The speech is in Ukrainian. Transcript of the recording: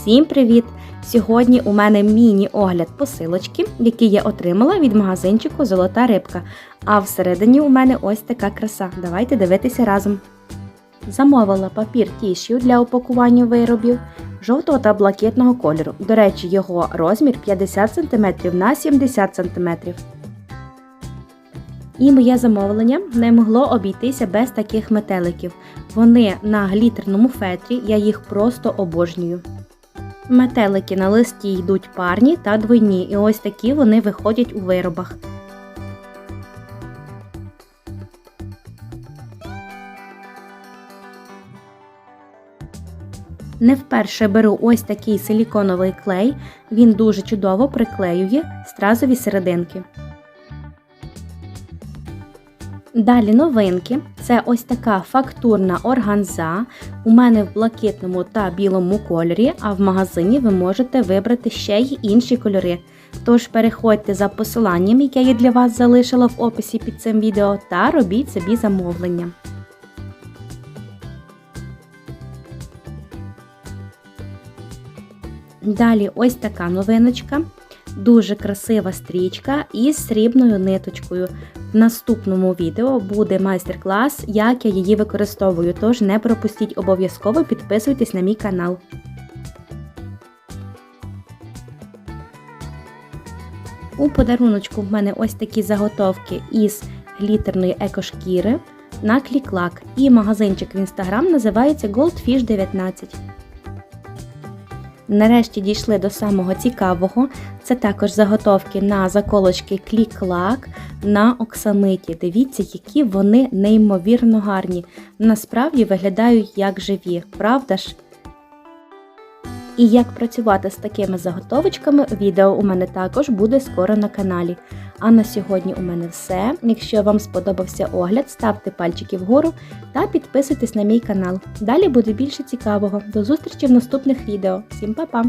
Всім привіт! Сьогодні у мене міні-огляд посилочки, які я отримала від магазинчику Золота рибка. А всередині у мене ось така краса. Давайте дивитися разом. Замовила папір тішю для упакування виробів жовтого та блакитного кольору. До речі, його розмір 50 см на 70 см. І моє замовлення не могло обійтися без таких метеликів. Вони на глітерному фетрі, я їх просто обожнюю. Метелики на листі йдуть парні та двойні, і ось такі вони виходять у виробах. Не вперше беру ось такий силіконовий клей, він дуже чудово приклеює стразові серединки. Далі новинки. Це ось така фактурна органза. У мене в блакитному та білому кольорі, а в магазині ви можете вибрати ще й інші кольори. Тож переходьте за посиланням, яке я для вас залишила в описі під цим відео, та робіть собі замовлення. Далі ось така новиночка. Дуже красива стрічка із срібною ниточкою. В наступному відео буде майстер-клас, як я її використовую, тож не пропустіть обов'язково підписуйтесь на мій канал. У подаруночку в мене ось такі заготовки із глітерної екошкіри на кліклак. І магазинчик в інстаграм називається Goldfish 19. Нарешті дійшли до самого цікавого. Це також заготовки на заколочки клік-лак на оксамиті. Дивіться, які вони неймовірно гарні. Насправді виглядають як живі, правда ж? І як працювати з такими заготовочками, відео у мене також буде скоро на каналі. А на сьогодні у мене все. Якщо вам сподобався огляд, ставте пальчики вгору та підписуйтесь на мій канал. Далі буде більше цікавого. До зустрічі в наступних відео. Всім па-па!